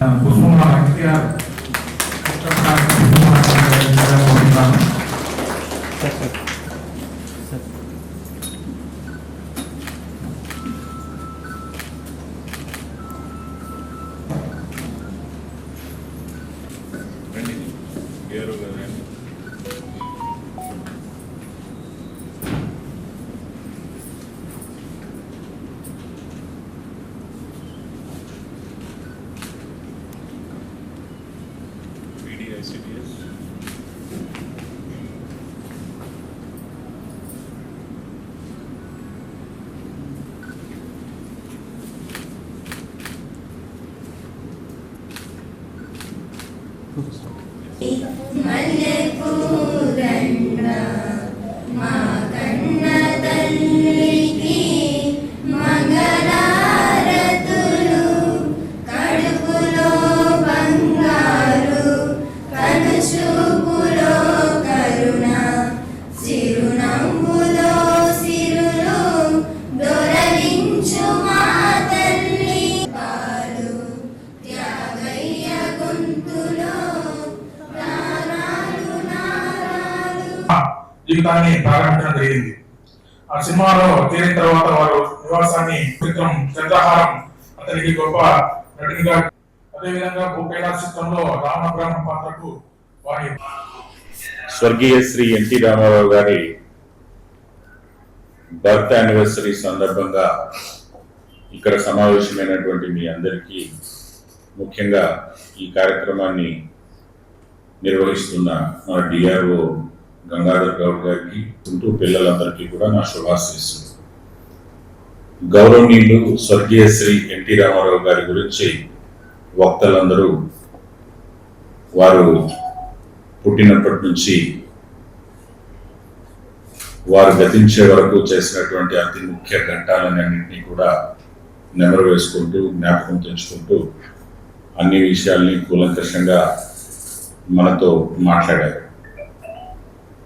Kusum NTR the ICDS. Yes. జీవితాన్ని ప్రారంభించడం జరిగింది. ఆ సినిమాలో చేరిన తర్వాత వారు నివాసాన్ని చిత్రం చంద్రహారం అతనికి గొప్ప నటునిగా అదేవిధంగా భూపేట చిత్రంలో రామబ్రహ్మ పాత్రకు వారి స్వర్గీయ శ్రీ ఎన్టీ రామారావు గారి బర్త్ యానివర్సరీ సందర్భంగా ఇక్కడ సమావేశమైనటువంటి మీ అందరికీ ముఖ్యంగా ఈ కార్యక్రమాన్ని నిర్వహిస్తున్న మన డిఆర్ఓ గంగాధర్ గౌడ్ గారికి ఉంటూ పిల్లలందరికీ కూడా నా శుభాశీస్సులు. గౌరవనీయులు స్వర్గీయ శ్రీ ఎన్టీ రామారావు గారి గురించి వక్తలందరూ వారు పుట్టినప్పటి నుంచి వారు గతించే వరకు చేసినటువంటి అతి ముఖ్య ఘట్టాలన్నింటినీ కూడా నెమరు వేసుకుంటూ జ్ఞాపకం తెచ్చుకుంటూ అన్ని విషయాల్ని కూలంకషంగా మనతో మాట్లాడారు.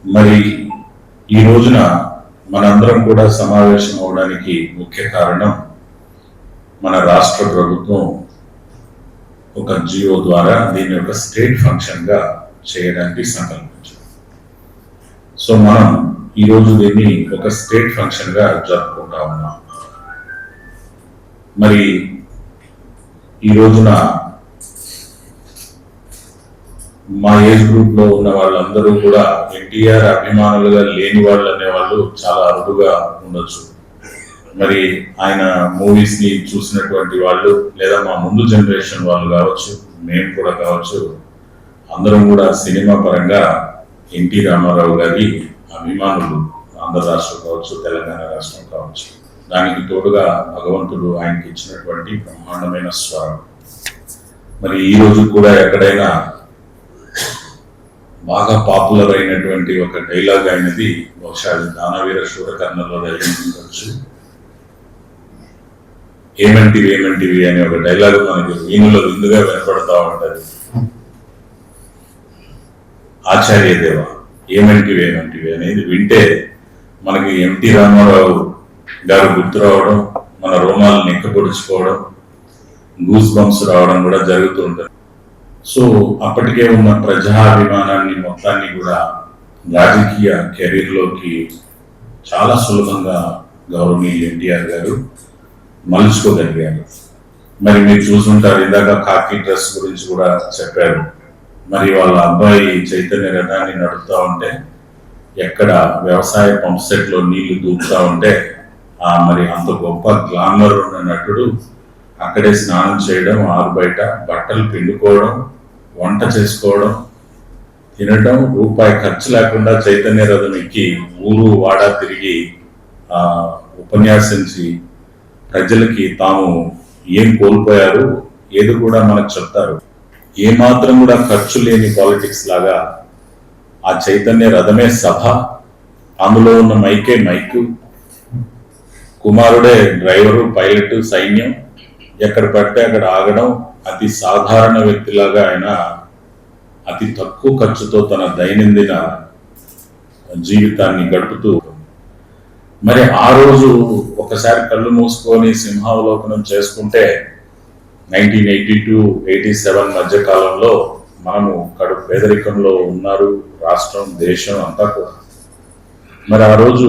మరి ఈ రోజున మనందరం కూడా సమావేశం అవడానికి ముఖ్య కారణం మన రాష్ట్ర ప్రభుత్వం ఒక జియో ద్వారా దీన్ని ఒక స్టేట్ ఫంక్షన్గా చేయడానికి సంకల్పించారు సో మనం ఈ రోజు దీన్ని ఒక స్టేట్ ఫంక్షన్గా జరుపుకుంటా ఉన్నాం. మరి ఈ రోజున మా ఏజ్ గ్రూప్లో ఉన్న వాళ్ళందరూ కూడా ఎన్టీఆర్ అభిమానులుగా లేని వాళ్ళు అనే వాళ్ళు చాలా అరుదుగా ఉండొచ్చు. మరి ఆయన మూవీస్ని చూసినటువంటి వాళ్ళు లేదా మా ముందు జనరేషన్ వాళ్ళు కావచ్చు మేము కూడా కావచ్చు అందరం కూడా సినిమా పరంగా ఎన్టీ రామారావు గారి అభిమానులు ఆంధ్ర రాష్ట్రం కావచ్చు తెలంగాణ రాష్ట్రం కావచ్చు. దానికి తోడుగా భగవంతుడు ఆయనకి ఇచ్చినటువంటి బ్రహ్మాండమైన స్వరం. మరి ఈ రోజు కూడా ఎక్కడైనా బాగా పాపులర్ అయినటువంటి ఒక డైలాగ్ అయినది బహుశా అది దానవీర శూరకర్ణలో ఉండొచ్చు ఏమంటివి ఏమంటివి అనే ఒక డైలాగ్ మనకి వీణులో విందుగా వినపడతా ఉంటది. ఆచార్య దేవ ఏమంటివి ఏమంటివి అనేది వింటే మనకి ఎంటి రామారావు గారు గుర్తు రావడం మన రోమాలు నిక్కపొడుచుకోవడం గూస్ బంప్స్ రావడం కూడా జరుగుతూ ఉంటుంది. సో అప్పటికే ఉన్న ప్రజాభిమానాన్ని మొత్తాన్ని కూడా రాజకీయ కెరీర్లోకి చాలా సులభంగా గౌరవనీయులు ఎన్టీఆర్ గారు మలుచుకోగలిగారు. మరి మీరు చూసుంటారు ఇందాక కాకి డ్రెస్ గురించి కూడా చెప్పారు. మరి వాళ్ళ అబ్బాయి చైతన్య రథాన్ని నడుపుతా ఉంటే ఎక్కడ వ్యవసాయ పంప్ సెట్ నీళ్ళు దూకుతా ఉంటే ఆ మరి అంత గొప్ప గ్లామర్ ఉన్న నటుడు అక్కడే స్నానం చేయడం ఆరు బయట బట్టలు పిండుకోవడం వంట చేసుకోవడం తినడం రూపాయి ఖర్చు లేకుండా చైతన్య రథం ఎక్కి ఊరు వాడ తిరిగి ఉపన్యాసించి ప్రజలకి తాము ఏం కోల్పోయారు ఏది కూడా మనకు చెప్తారు. ఏమాత్రం కూడా ఖర్చు లేని పాలిటిక్స్ లాగా ఆ చైతన్య రథమే సభ. అందులో ఉన్న మైకే మైకు కుమారుడే డ్రైవరు పైలట్ సైన్యం ఎక్కడ పడితే అక్కడ ఆగడం అతి సాధారణ వ్యక్తిలాగా ఆయన అతి తక్కువ ఖర్చుతో తన దైనందిన జీవితాన్ని గడుపుతూ మరి ఆ రోజు ఒకసారి కళ్ళు మూసుకొని సింహావలోకనం చేసుకుంటే nineteen eighty two eighty seven మధ్య కాలంలో మనము కడు పేదరికంలో ఉన్నారు రాష్ట్రం దేశం అంతా కూడా. మరి ఆ రోజు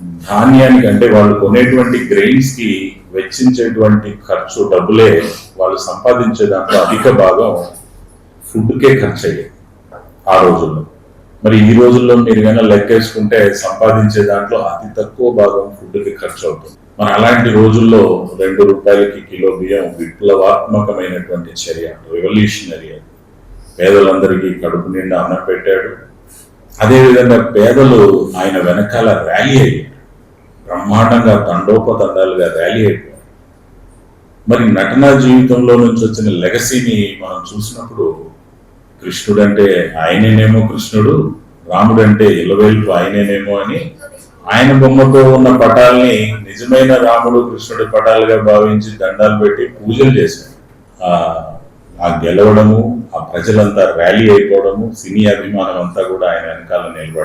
ధాన్యానికి అంటే వాళ్ళు కొనేటువంటి గ్రెయిన్స్కి వెచ్చించేటువంటి ఖర్చు డబ్బులే వాళ్ళు సంపాదించే దాంట్లో అధిక భాగం ఫుడ్కే ఖర్చు అయ్యేది ఆ రోజుల్లో. మరి ఈ రోజుల్లో మీరు కనుక లెక్కేసుకుంటే సంపాదించే దాంట్లో అతి తక్కువ భాగం ఫుడ్కి ఖర్చు అవుతుంది. మరి అలాంటి రోజుల్లో రెండు రూపాయలకి కిలో బియ్యం విప్లవాత్మకమైనటువంటి చర్య రెవల్యూషనరీ అది. పేదలందరికీ కడుపు నిండా అన్నం పెట్టాడు. అదేవిధంగా పేదలు ఆయన వెనకాల ర్యాలీ అయ్యారు. బ్రహ్మాండంగా తండోపతండాలుగా ర్యాలీ అయిపోయారు మరి నటనా జీవితంలో నుంచి వచ్చిన లెగసీని మనం చూసినప్పుడు కృష్ణుడు అంటే ఆయనేనేమో కృష్ణుడు రాముడు అంటే ఇలవేల్పు ఆయనేనేమో అని ఆయన బొమ్మతో ఉన్న పటాల్ని నిజమైన రాముడు కృష్ణుడి పటాలుగా భావించి దండాలు పెట్టి పూజలు చేశాడు. ఆ ఆ గెలవడము ఆ ప్రజలంతా ర్యాలీ అయిపోవడము సినీ అభిమానం అంతా కూడా ఆయన వెనకాల నిలబడి